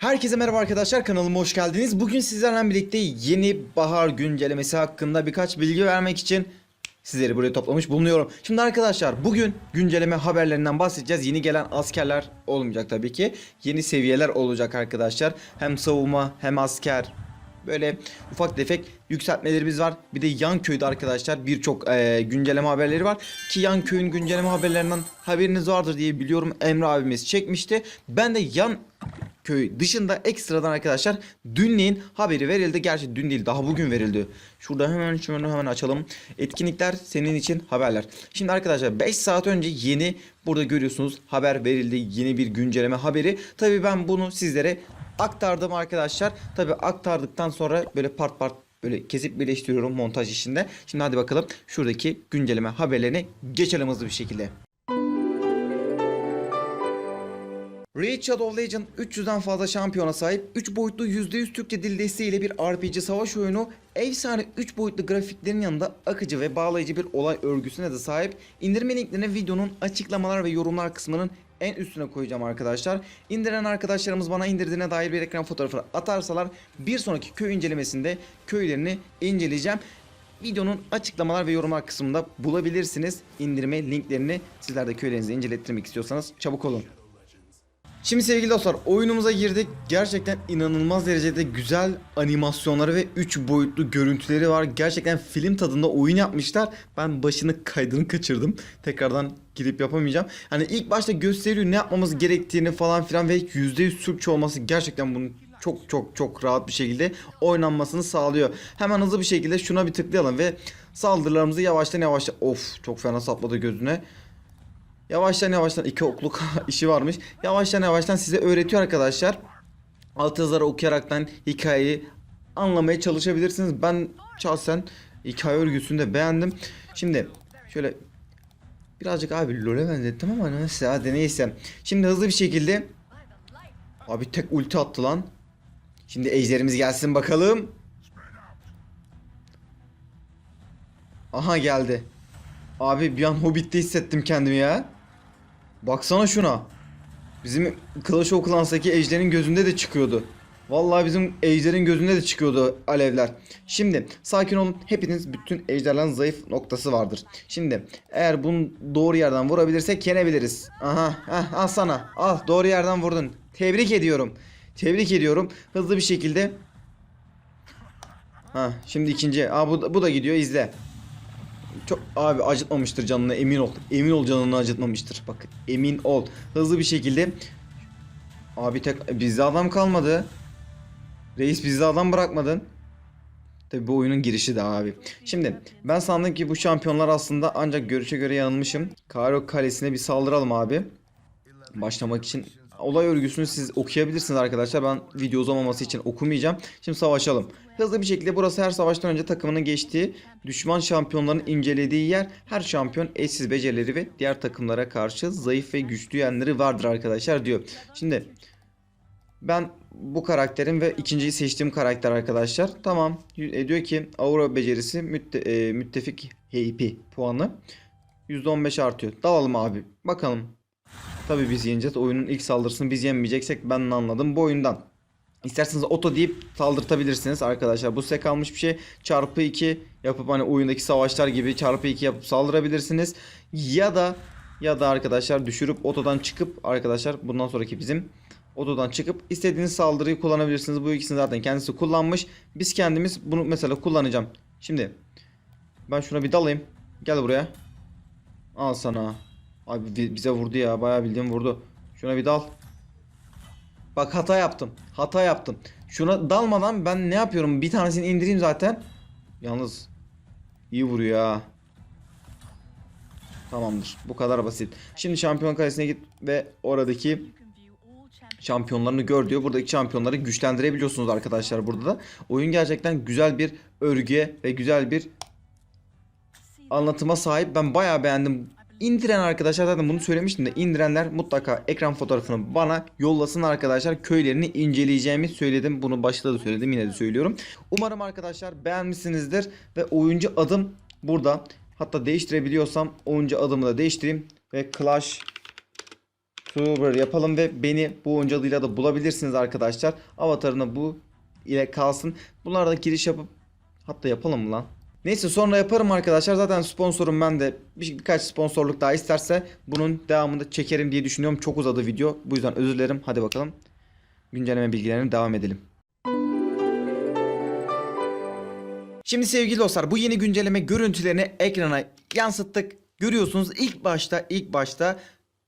Herkese merhaba arkadaşlar kanalıma hoş geldiniz. Bugün sizlerle birlikte yeni bahar güncellemesi hakkında birkaç bilgi vermek için sizleri buraya toplamış bulunuyorum. Şimdi arkadaşlar bugün güncelleme haberlerinden bahsedeceğiz. Yeni gelen askerler olmayacak tabii ki. Yeni seviyeler olacak arkadaşlar. Hem savunma hem asker böyle ufak tefek yükseltmelerimiz var. Bir de yan köyde arkadaşlar birçok eee, güncelleme haberleri var. Ki yan köyün güncelleme haberlerinden haberiniz vardır diye biliyorum. Emre abimiz çekmişti. Ben de yan köy dışında ekstradan arkadaşlar dünleyin haberi verildi. Gerçi dün değil daha bugün verildi. Şurada hemen şunu hemen açalım. Etkinlikler senin için haberler. Şimdi arkadaşlar 5 saat önce yeni burada görüyorsunuz haber verildi. Yeni bir güncelleme haberi. Tabi ben bunu sizlere aktardım arkadaşlar. Tabi aktardıktan sonra böyle part part böyle kesip birleştiriyorum montaj işinde. Şimdi hadi bakalım şuradaki güncelleme haberlerine geçelim hızlı bir şekilde. Raid Shadow of Legend 300'den fazla şampiyona sahip 3 boyutlu %100 Türkçe dil desteğiyle bir RPG savaş oyunu efsane 3 boyutlu grafiklerin yanında akıcı ve bağlayıcı bir olay örgüsüne de sahip. İndirme linklerini videonun açıklamalar ve yorumlar kısmının en üstüne koyacağım arkadaşlar. İndiren arkadaşlarımız bana indirdiğine dair bir ekran fotoğrafı atarsalar bir sonraki köy incelemesinde köylerini inceleyeceğim. Videonun açıklamalar ve yorumlar kısmında bulabilirsiniz indirme linklerini. Sizler de köylerinizi incelettirmek istiyorsanız çabuk olun. Şimdi sevgili dostlar oyunumuza girdik. Gerçekten inanılmaz derecede güzel animasyonları ve 3 boyutlu görüntüleri var. Gerçekten film tadında oyun yapmışlar. Ben başını kaydını kaçırdım. Tekrardan girip yapamayacağım. Hani ilk başta gösteriyor ne yapmamız gerektiğini falan filan ve %100 Türkçe olması gerçekten bunun çok çok çok rahat bir şekilde oynanmasını sağlıyor. Hemen hızlı bir şekilde şuna bir tıklayalım ve saldırılarımızı yavaştan yavaştan of çok fena sapladı gözüne. Yavaştan yavaştan iki okluk işi varmış. Yavaştan yavaştan size öğretiyor arkadaşlar. Alt yazıları okuyaraktan hikayeyi anlamaya çalışabilirsiniz. Ben şahsen hikaye örgüsünü de beğendim. Şimdi şöyle birazcık abi LoL'e benzettim ama neyse hadi neyse. Şimdi hızlı bir şekilde abi tek ulti attı lan. Şimdi ejderimiz gelsin bakalım. Aha geldi. Abi bir an Hobbit'te hissettim kendimi ya. Baksana şuna. Bizim Clash of Clans'taki ejderin gözünde de çıkıyordu. Vallahi bizim ejderin gözünde de çıkıyordu alevler. Şimdi sakin olun. Hepiniz bütün ejderlerin zayıf noktası vardır. Şimdi eğer bunu doğru yerden vurabilirsek yenebiliriz. Aha, heh, al sana. Al doğru yerden vurdun. Tebrik ediyorum. Tebrik ediyorum. Hızlı bir şekilde. Ha, şimdi ikinci. Aa bu, bu da gidiyor izle. Çok abi acıtmamıştır canını emin ol. Emin ol canını acıtmamıştır. Bak emin ol. Hızlı bir şekilde. Abi tek bizde adam kalmadı. Reis bizde adam bırakmadın. Tabi bu oyunun girişi de abi. Şimdi ben sandım ki bu şampiyonlar aslında ancak görüşe göre yanılmışım. Karo kalesine bir saldıralım abi. Başlamak için olay örgüsünü siz okuyabilirsiniz arkadaşlar. Ben video uzamaması için okumayacağım. Şimdi savaşalım. Hızlı bir şekilde burası her savaştan önce takımının geçtiği, düşman şampiyonların incelediği yer. Her şampiyon eşsiz becerileri ve diğer takımlara karşı zayıf ve güçlü yanları vardır arkadaşlar diyor. Şimdi ben bu karakterin ve ikinciyi seçtiğim karakter arkadaşlar. Tamam. E, diyor ki aura becerisi e, müttefik HP puanı %15 artıyor. Dalalım abi. Bakalım. Tabii biz yeneceğiz. Oyunun ilk saldırısını biz yenmeyeceksek ben ne anladım bu oyundan. İsterseniz oto deyip saldırtabilirsiniz arkadaşlar. Bu size kalmış bir şey. Çarpı 2 yapıp hani oyundaki savaşlar gibi çarpı 2 yapıp saldırabilirsiniz. Ya da ya da arkadaşlar düşürüp otodan çıkıp arkadaşlar bundan sonraki bizim otodan çıkıp istediğiniz saldırıyı kullanabilirsiniz. Bu ikisini zaten kendisi kullanmış. Biz kendimiz bunu mesela kullanacağım. Şimdi ben şuna bir dalayım. Gel buraya. Al sana. Abi bi- bize vurdu ya. Bayağı bildiğim vurdu. Şuna bir dal. Bak hata yaptım. Hata yaptım. Şuna dalmadan ben ne yapıyorum? Bir tanesini indireyim zaten. Yalnız iyi vuruyor ha. Tamamdır. Bu kadar basit. Şimdi şampiyon kalesine git ve oradaki şampiyonlarını gör diyor. Buradaki şampiyonları güçlendirebiliyorsunuz arkadaşlar burada da. Oyun gerçekten güzel bir örgüye ve güzel bir anlatıma sahip. Ben bayağı beğendim. İndiren arkadaşlar zaten bunu söylemiştim de indirenler mutlaka ekran fotoğrafını bana yollasın arkadaşlar. Köylerini inceleyeceğimi söyledim. Bunu başta da söyledim yine de söylüyorum. Umarım arkadaşlar beğenmişsinizdir ve oyuncu adım burada. Hatta değiştirebiliyorsam oyuncu adımı da değiştireyim ve Clash YouTuber yapalım ve beni bu oyuncu adıyla da bulabilirsiniz arkadaşlar. Avatarına bu ile kalsın. Bunlarda giriş yapıp hatta yapalım lan? Neyse sonra yaparım arkadaşlar. Zaten sponsorum ben de bir, birkaç sponsorluk daha isterse bunun devamında çekerim diye düşünüyorum. Çok uzadı video. Bu yüzden özür dilerim. Hadi bakalım. Güncelleme bilgilerine devam edelim. Şimdi sevgili dostlar bu yeni güncelleme görüntülerini ekrana yansıttık. Görüyorsunuz ilk başta ilk başta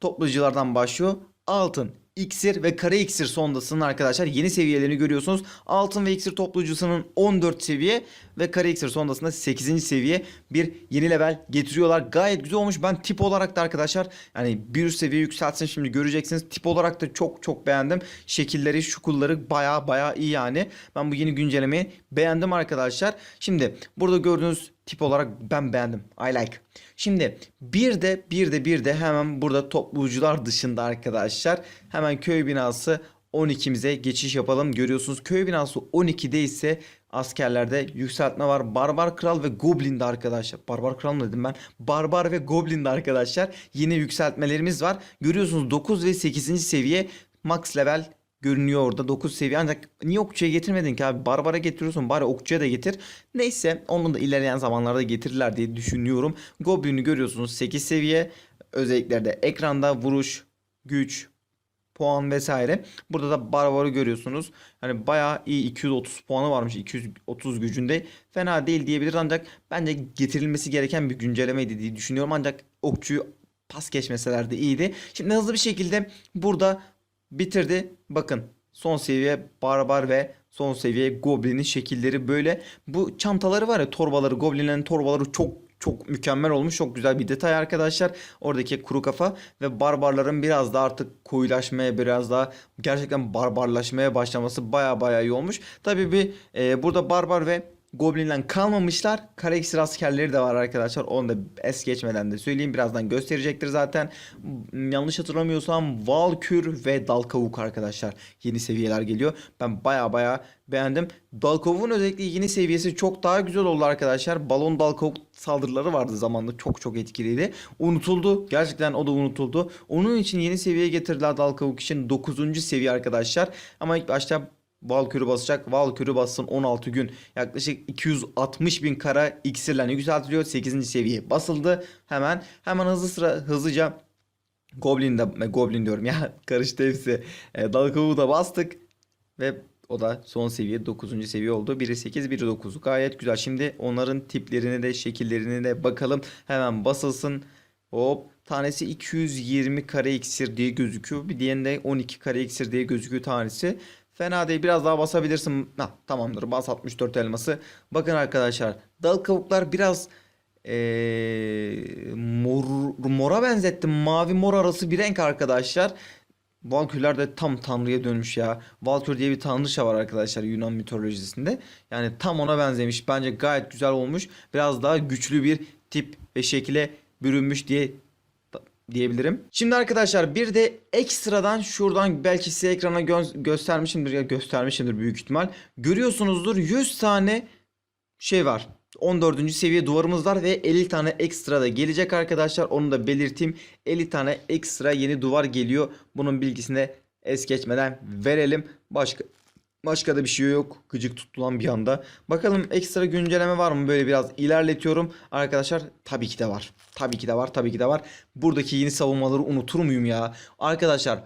topluculardan başlıyor. Altın, iksir ve kara iksir sondasının arkadaşlar yeni seviyelerini görüyorsunuz. Altın ve iksir toplucusunun 14 seviye ve kara iksir sondasında 8. seviye bir yeni level getiriyorlar. Gayet güzel olmuş. Ben tip olarak da arkadaşlar yani bir seviye yükseltsin şimdi göreceksiniz. Tip olarak da çok çok beğendim. Şekilleri, şukulları baya baya iyi yani. Ben bu yeni güncellemeyi beğendim arkadaşlar. Şimdi burada gördüğünüz tip olarak ben beğendim. I like. Şimdi bir de bir de bir de hemen burada toplucular dışında arkadaşlar hemen köy binası 12'mize geçiş yapalım. Görüyorsunuz köy binası 12'de ise askerlerde yükseltme var. Barbar Kral ve Goblin'de arkadaşlar. Barbar Kral mı dedim ben? Barbar ve Goblin'de arkadaşlar yine yükseltmelerimiz var. Görüyorsunuz 9 ve 8. seviye max level görünüyor orada. 9 seviye. Ancak niye okçuya getirmedin ki abi? Barbara getiriyorsun bari okçuya da getir. Neyse onu da ilerleyen zamanlarda getirirler diye düşünüyorum. Goblin'i görüyorsunuz. 8 seviye. Özelliklerde ekranda. Vuruş güç puan vesaire. Burada da barbarı görüyorsunuz. Hani bayağı iyi. 230 puanı varmış 230 gücünde. Fena değil diyebiliriz. Ancak bence getirilmesi gereken bir güncellemeydi diye düşünüyorum. Ancak okçuyu pas geçmeseler de iyiydi. Şimdi hızlı bir şekilde burada bitirdi. Bakın son seviye barbar ve son seviye goblinin şekilleri böyle. Bu çantaları var ya torbaları goblinlerin torbaları çok çok mükemmel olmuş. Çok güzel bir detay arkadaşlar. Oradaki kuru kafa ve barbarların biraz da artık koyulaşmaya biraz daha gerçekten barbarlaşmaya başlaması baya baya iyi olmuş. Tabii bir e, burada barbar ve Goblin'den kalmamışlar. Kara askerleri de var arkadaşlar. Onu da es geçmeden de söyleyeyim. Birazdan gösterecektir zaten. Yanlış hatırlamıyorsam Valkür ve Dalkavuk arkadaşlar. Yeni seviyeler geliyor. Ben baya baya beğendim. Dalkavuk'un özellikle yeni seviyesi çok daha güzel oldu arkadaşlar. Balon Dalkavuk saldırıları vardı zamanında. Çok çok etkiliydi. Unutuldu. Gerçekten o da unutuldu. Onun için yeni seviyeye getirdiler Dalkavuk için. 9. seviye arkadaşlar. Ama ilk başta Valkür'ü basacak. Valkür'ü bassın 16 gün. Yaklaşık 260 bin kara iksirle yükseltiliyor. 8. seviye basıldı. Hemen hemen hızlı sıra hızlıca Goblin de Goblin diyorum ya karıştı hepsi. E, Dalkavuğu da bastık ve o da son seviye 9. seviye oldu. Biri 8 biri 9 gayet güzel. Şimdi onların tiplerine de şekillerine de bakalım. Hemen basılsın. Hop tanesi 220 kare iksir diye gözüküyor. Bir diğerinde 12 kare iksir diye gözüküyor tanesi. Fena değil biraz daha basabilirsin. Ha, tamamdır bas 64 elması. Bakın arkadaşlar dal kavuklar biraz ee, mor, mora benzettim. Mavi mor arası bir renk arkadaşlar. Valkürler de tam tanrıya dönmüş ya. Valkür diye bir tanrıça var arkadaşlar Yunan mitolojisinde. Yani tam ona benzemiş. Bence gayet güzel olmuş. Biraz daha güçlü bir tip ve şekile bürünmüş diye diyebilirim. Şimdi arkadaşlar bir de ekstradan şuradan belki size ekrana gö- göstermişimdir ya göstermişimdir büyük ihtimal. Görüyorsunuzdur 100 tane şey var. 14. seviye duvarımız var ve 50 tane ekstra da gelecek arkadaşlar. Onu da belirteyim. 50 tane ekstra yeni duvar geliyor. Bunun bilgisini es geçmeden verelim. Başka Başka da bir şey yok. Gıcık tutulan bir anda. Bakalım ekstra güncelleme var mı? Böyle biraz ilerletiyorum. Arkadaşlar tabii ki de var. Tabii ki de var. Tabii ki de var. Buradaki yeni savunmaları unutur muyum ya? Arkadaşlar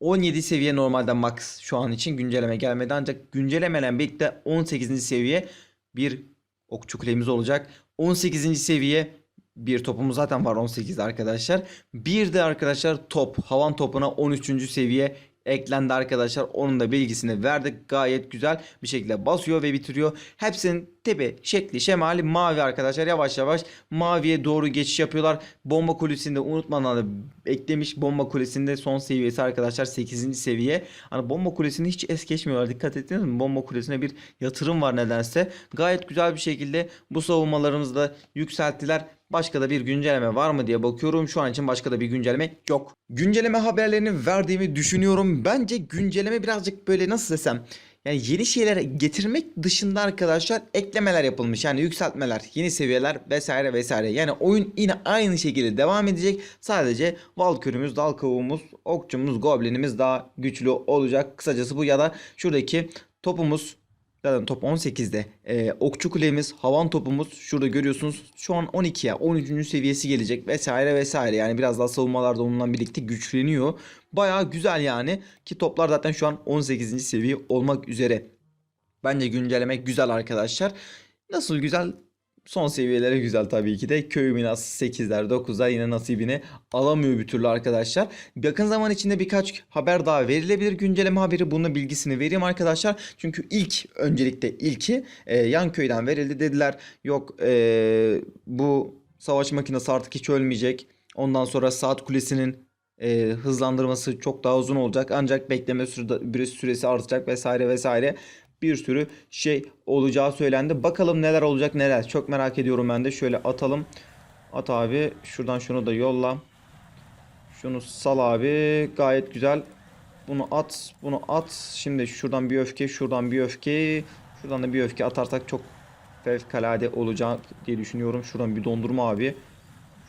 17 seviye normalden max şu an için güncelleme gelmedi. Ancak güncellemeyle birlikte 18. seviye bir okçu kulemiz olacak. 18. seviye bir topumuz zaten var 18 arkadaşlar. Bir de arkadaşlar top havan topuna 13. seviye eklendi arkadaşlar. Onun da bilgisini verdik. Gayet güzel bir şekilde basıyor ve bitiriyor. Hepsinin tipi, şekli, şemali mavi arkadaşlar. Yavaş yavaş maviye doğru geçiş yapıyorlar. Bomba kulesinde unutmadan da eklemiş. Bomba kulesinde son seviyesi arkadaşlar 8. seviye. Hani bomba kulesini hiç es geçmiyorlar. Dikkat ettiniz mi? Bomba kulesine bir yatırım var nedense. Gayet güzel bir şekilde bu savunmalarımızı da yükselttiler. Başka da bir güncelleme var mı diye bakıyorum. Şu an için başka da bir güncelleme yok. Güncelleme haberlerini verdiğimi düşünüyorum. Bence güncelleme birazcık böyle nasıl desem Yani yeni şeyler getirmek dışında arkadaşlar eklemeler yapılmış. Yani yükseltmeler, yeni seviyeler vesaire vesaire. Yani oyun yine aynı şekilde devam edecek. Sadece Valkürümüz, dal kavuğumuz, okçumuz, goblinimiz daha güçlü olacak. Kısacası bu ya da şuradaki topumuz Zaten top 18'de. Ee, okçu kulemiz, havan topumuz şurada görüyorsunuz. Şu an 12'ye, 13. seviyesi gelecek vesaire vesaire. Yani biraz daha savunmalarda onunla birlikte güçleniyor. Bayağı güzel yani. Ki toplar zaten şu an 18. seviye olmak üzere. Bence güncellemek güzel arkadaşlar. Nasıl güzel? Son seviyelere güzel tabii ki de. Köy binası 8'ler 9'lar yine nasibini alamıyor bir türlü arkadaşlar. Yakın zaman içinde birkaç haber daha verilebilir. Güncelleme haberi bunun bilgisini vereyim arkadaşlar. Çünkü ilk öncelikle ilki e, yan köyden verildi dediler. Yok e, bu savaş makinesi artık hiç ölmeyecek. Ondan sonra saat kulesinin e, hızlandırması çok daha uzun olacak. Ancak bekleme süresi, süresi artacak vesaire vesaire bir sürü şey olacağı söylendi. Bakalım neler olacak neler. Çok merak ediyorum ben de. Şöyle atalım. At abi. Şuradan şunu da yolla. Şunu sal abi. Gayet güzel. Bunu at. Bunu at. Şimdi şuradan bir öfke. Şuradan bir öfke. Şuradan da bir öfke atarsak çok fevkalade olacak diye düşünüyorum. Şuradan bir dondurma abi.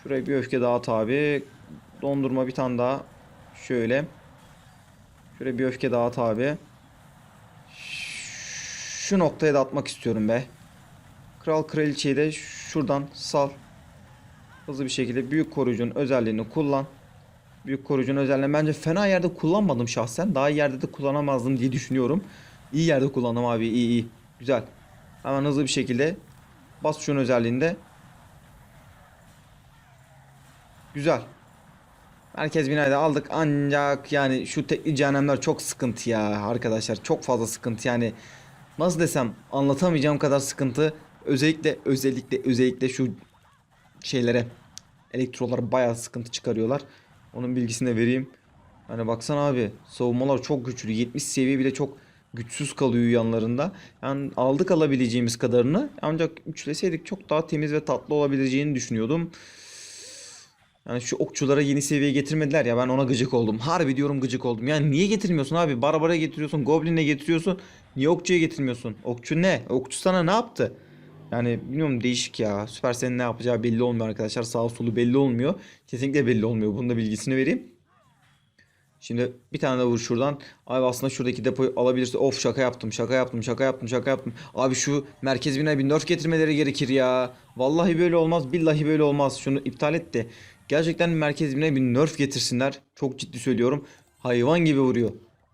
Şuraya bir öfke daha at abi. Dondurma bir tane daha. Şöyle. Şöyle bir öfke daha at abi. Şu noktaya da atmak istiyorum be. Kral kraliçeyi de şuradan sal. Hızlı bir şekilde büyük koruyucunun özelliğini kullan. Büyük koruyucunun özelliğini bence fena yerde kullanmadım şahsen. Daha iyi yerde de kullanamazdım diye düşünüyorum. İyi yerde kullandım abi iyi iyi. Güzel. Hemen hızlı bir şekilde bas şunun özelliğinde. Güzel. Merkez binayı da aldık ancak yani şu tekli cehennemler çok sıkıntı ya arkadaşlar. Çok fazla sıkıntı yani. Nasıl desem anlatamayacağım kadar sıkıntı. Özellikle özellikle özellikle şu şeylere elektrolar bayağı sıkıntı çıkarıyorlar. Onun bilgisini de vereyim. Hani baksana abi savunmalar çok güçlü. 70 seviye bile çok güçsüz kalıyor yanlarında. Yani aldık alabileceğimiz kadarını. Ancak üçleseydik çok daha temiz ve tatlı olabileceğini düşünüyordum. Yani şu okçulara yeni seviye getirmediler ya ben ona gıcık oldum. Harbi diyorum gıcık oldum. Yani niye getirmiyorsun abi? Barbara getiriyorsun, Goblin'e getiriyorsun. Niye okçuya getirmiyorsun? Okçu ne? Okçu sana ne yaptı? Yani bilmiyorum değişik ya. Süpersel'in ne yapacağı belli olmuyor arkadaşlar. Sağ solu belli olmuyor. Kesinlikle belli olmuyor. Bunun da bilgisini vereyim. Şimdi bir tane de vur şuradan. Abi aslında şuradaki depoyu alabilirse. Of şaka yaptım şaka yaptım şaka yaptım şaka yaptım. Abi şu merkez binaya bir getirmeleri gerekir ya. Vallahi böyle olmaz billahi böyle olmaz. Şunu iptal et de. Gerçekten merkez bir nerf getirsinler. Çok ciddi söylüyorum. Hayvan gibi vuruyor.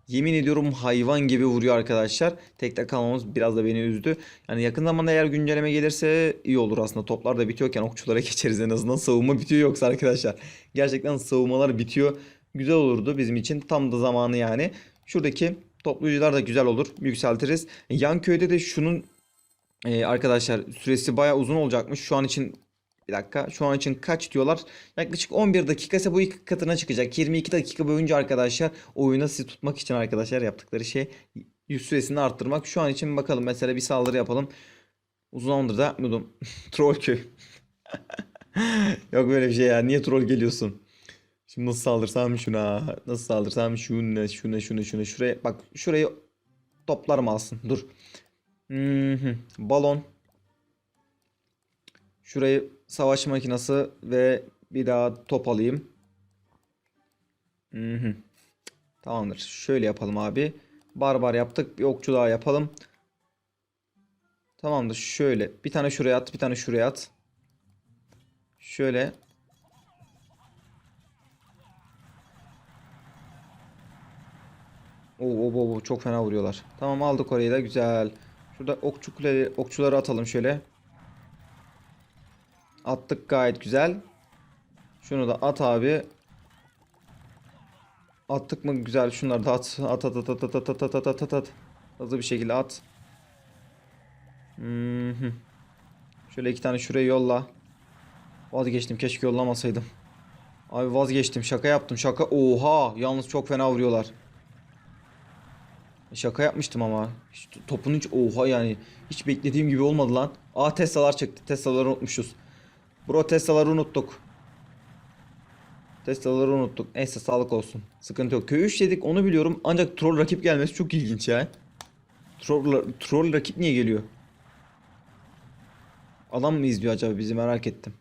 Yemin ediyorum hayvan gibi vuruyor arkadaşlar. Tekte kalmamız biraz da beni üzdü. Yani yakın zamanda eğer güncelleme gelirse iyi olur aslında. Toplar da bitiyorken okçulara geçeriz en azından. Savunma bitiyor yoksa arkadaşlar. Gerçekten savunmalar bitiyor. Güzel olurdu bizim için. Tam da zamanı yani. Şuradaki toplayıcılar da güzel olur. Yükseltiriz. Yan köyde de şunun e, arkadaşlar süresi bayağı uzun olacakmış. Şu an için bir dakika. Şu an için kaç diyorlar? Yaklaşık 11 dakika ise bu iki katına çıkacak. 22 dakika boyunca arkadaşlar oyunu sizi tutmak için arkadaşlar yaptıkları şey yüz süresini arttırmak. Şu an için bakalım mesela bir saldırı yapalım. Uzun zamandır da yapmıyordum. troll köy. Yok böyle bir şey ya. Niye troll geliyorsun? Şimdi nasıl saldırsam şuna. Nasıl saldırsam şuna şuna şuna şuna. Şuraya bak şurayı toplar mı alsın? Dur. Mhm. Balon. Şurayı savaş makinesi ve bir daha top alayım. Mhm. Tamamdır. Şöyle yapalım abi. Barbar yaptık. Bir okçu daha yapalım. Tamamdır. Şöyle. Bir tane şuraya at. Bir tane şuraya at. Şöyle. Oo, oo, oo, çok fena vuruyorlar. Tamam aldık orayı da güzel. Şurada okçu kule, okçuları atalım şöyle. Attık gayet güzel. Şunu da at abi. Attık mı güzel şunları da at. At at at at at at at at at at at. Hızlı bir şekilde at. Mhm. Şöyle iki tane şuraya yolla. Vazgeçtim keşke yollamasaydım. Abi vazgeçtim şaka yaptım şaka. Oha yalnız çok fena vuruyorlar. Şaka yapmıştım ama. Topun hiç oha yani. Hiç beklediğim gibi olmadı lan. Aa Tesla'lar çıktı. Tesla'ları unutmuşuz. Bro Tesla'ları unuttuk. Tesla'ları unuttuk. Neyse sağlık olsun. Sıkıntı yok. Köy 3 dedik onu biliyorum. Ancak troll rakip gelmesi çok ilginç ya. Troll, troll rakip niye geliyor? Adam mı izliyor acaba bizi merak ettim.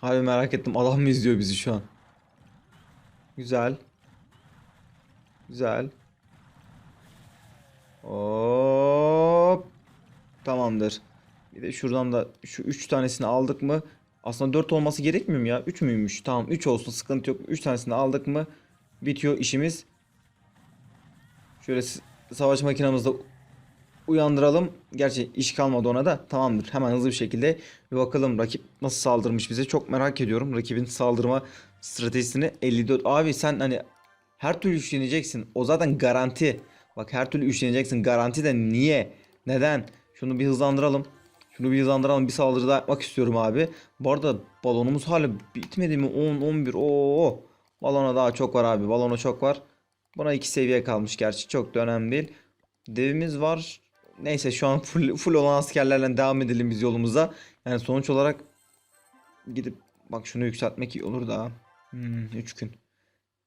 Harbi merak ettim. Adam mı izliyor bizi şu an? Güzel. Güzel. Hop. Tamamdır. Bir de şuradan da şu 3 tanesini aldık mı? Aslında 4 olması gerekmiyor mu ya? 3 müymüş? Tamam 3 olsun sıkıntı yok. 3 tanesini aldık mı? Bitiyor işimiz. Şöyle savaş makinamızda uyandıralım. Gerçi iş kalmadı ona da. Tamamdır. Hemen hızlı bir şekilde bir bakalım rakip nasıl saldırmış bize. Çok merak ediyorum. Rakibin saldırma stratejisini 54. Abi sen hani her türlü üçleneceksin. O zaten garanti. Bak her türlü üçleneceksin. Garanti de niye? Neden? Şunu bir hızlandıralım. Şunu bir hızlandıralım. Bir saldırı daha yapmak istiyorum abi. Bu arada balonumuz hala bitmedi mi? 10, 11. Oo. Balona daha çok var abi. Balona çok var. Buna iki seviye kalmış gerçi. Çok da önemli değil. Devimiz var. Neyse şu an full, full olan askerlerle devam edelim biz yolumuza. Yani sonuç olarak gidip bak şunu yükseltmek iyi olur daha. 3 gün.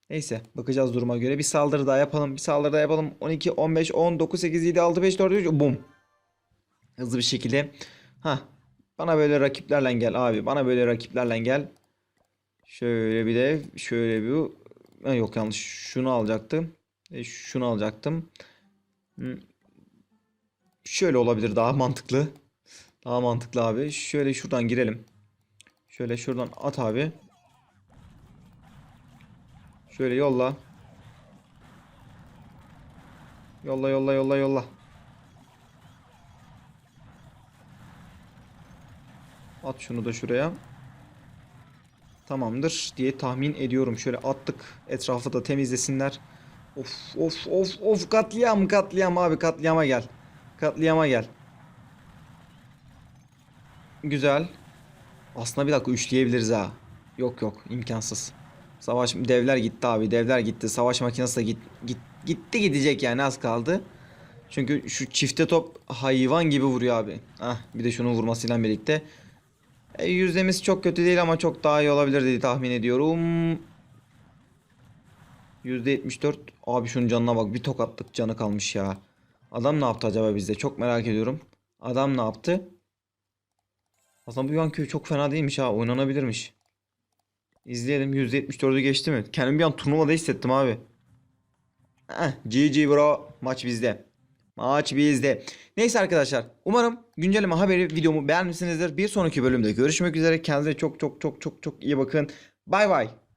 Neyse bakacağız duruma göre. Bir saldırı daha yapalım. Bir saldırı daha yapalım. 12, 15, 10, 9, 8, 7, 6, 5, 4, 3. Bum. Hızlı bir şekilde. Ha. Bana böyle rakiplerle gel abi. Bana böyle rakiplerle gel. Şöyle bir de şöyle bir Ha, yok yanlış. Şunu alacaktım. E, şunu alacaktım. Şöyle olabilir daha mantıklı. Daha mantıklı abi. Şöyle şuradan girelim. Şöyle şuradan at abi. Şöyle yolla. Yolla yolla yolla yolla. At şunu da şuraya. Tamamdır diye tahmin ediyorum. Şöyle attık. Etrafı da temizlesinler. Of of of of katliam katliam abi katliama gel. Katliama gel. Güzel. Aslında bir dakika üçleyebiliriz ha. Yok yok imkansız. Savaş devler gitti abi devler gitti. Savaş makinesi de git, git, gitti gidecek yani az kaldı. Çünkü şu çifte top hayvan gibi vuruyor abi. Ah bir de şunun vurmasıyla birlikte. E, yüzdemiz çok kötü değil ama çok daha iyi olabilir diye tahmin ediyorum. %74. Abi şunun canına bak bir tokatlık canı kalmış ya. Adam ne yaptı acaba bizde? Çok merak ediyorum. Adam ne yaptı? Aslında bu yan köy çok fena değilmiş ha. Oynanabilirmiş. İzleyelim. %74'ü geçti mi? Kendimi bir an turnuvada hissettim abi. Heh, GG bro. Maç bizde. Maç bizde. Neyse arkadaşlar. Umarım güncelleme haberi videomu beğenmişsinizdir. Bir sonraki bölümde görüşmek üzere. Kendinize çok çok çok çok çok iyi bakın. Bay bay.